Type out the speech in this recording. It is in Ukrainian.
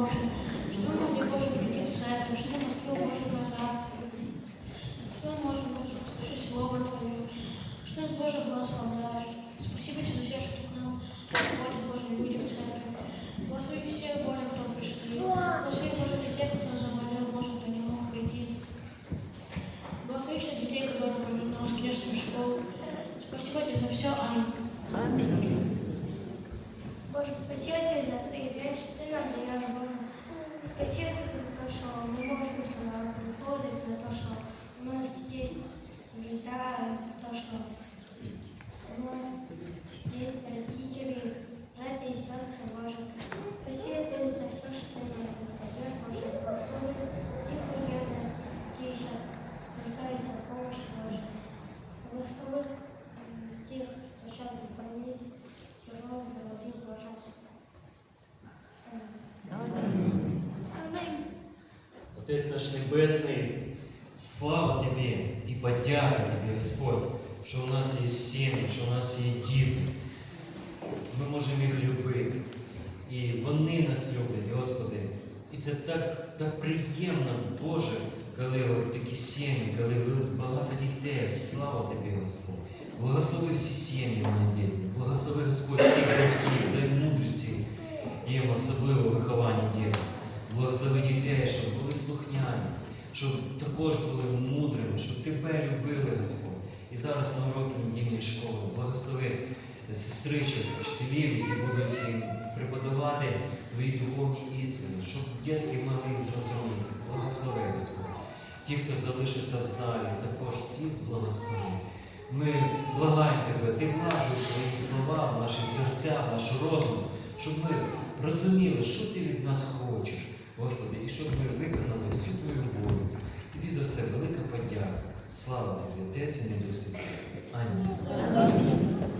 Боже, что мы могли, Боже, прийти в церковь, что мы могли, Боже, бажать. Что мы можем, Боже, услышать Слово Твое, что нас, Боже, благословляешь. Спасибо Тебе за все, что Ты к нам приходит, Боже, люди в церковь. Благослови всех, Боже, кто пришли. Благослови, Боже, всех, кто заболел, Боже, кто не мог прийти. Благослови еще детей, которые пойдут на воскресную школу. Спасибо Тебе за все. Аминь. Боже, спасибо тебе за цей день, що ти нам даєш, Боже. Спасибо за те, що ми можемо сюди приходити, за те, що у нас є друзья, за те, що у нас є родители, братья и сестры, Боже. Спасибо тебе за все, что ты нам даешь, Боже. Благослови всех военных, которые сейчас нуждаются в помощи, Боже. Благослови тех, кто сейчас в больнице, тяжело Отець наш Небесний, слава Тобі і подяка Тобі, Господь, що у нас є сім'ї, що у нас є діти. Ми можемо їх любити. І вони нас люблять, Господи. І це так, так приємно, Боже, коли от такі сім'ї, коли багато дітей. Слава Тобі, Господь. Благослови всі сім'ї надії. Благослови Господь всіх батьків, дай мудрості їм особливо виховання дітей. Благослови дітей, щоб були слухняні, щоб також були мудрими, щоб тебе любили, Господь. І зараз на уроки недільної школи благослови сестричок, вчителів, які будуть їм преподавати твої духовні істини, щоб дітки могли їх зрозуміти. Благослови, Господь. Ті, хто залишиться в залі, також всіх благослови. Ми благаємо тебе, ти влажуй свої слова в наші серця, в наш розум, щоб ми розуміли, що ти від нас хочеш, Господи, і щоб ми виконали всю твою волю. Тобі за все велика подяка. Слава тобі, Отець і Небесний. Амінь.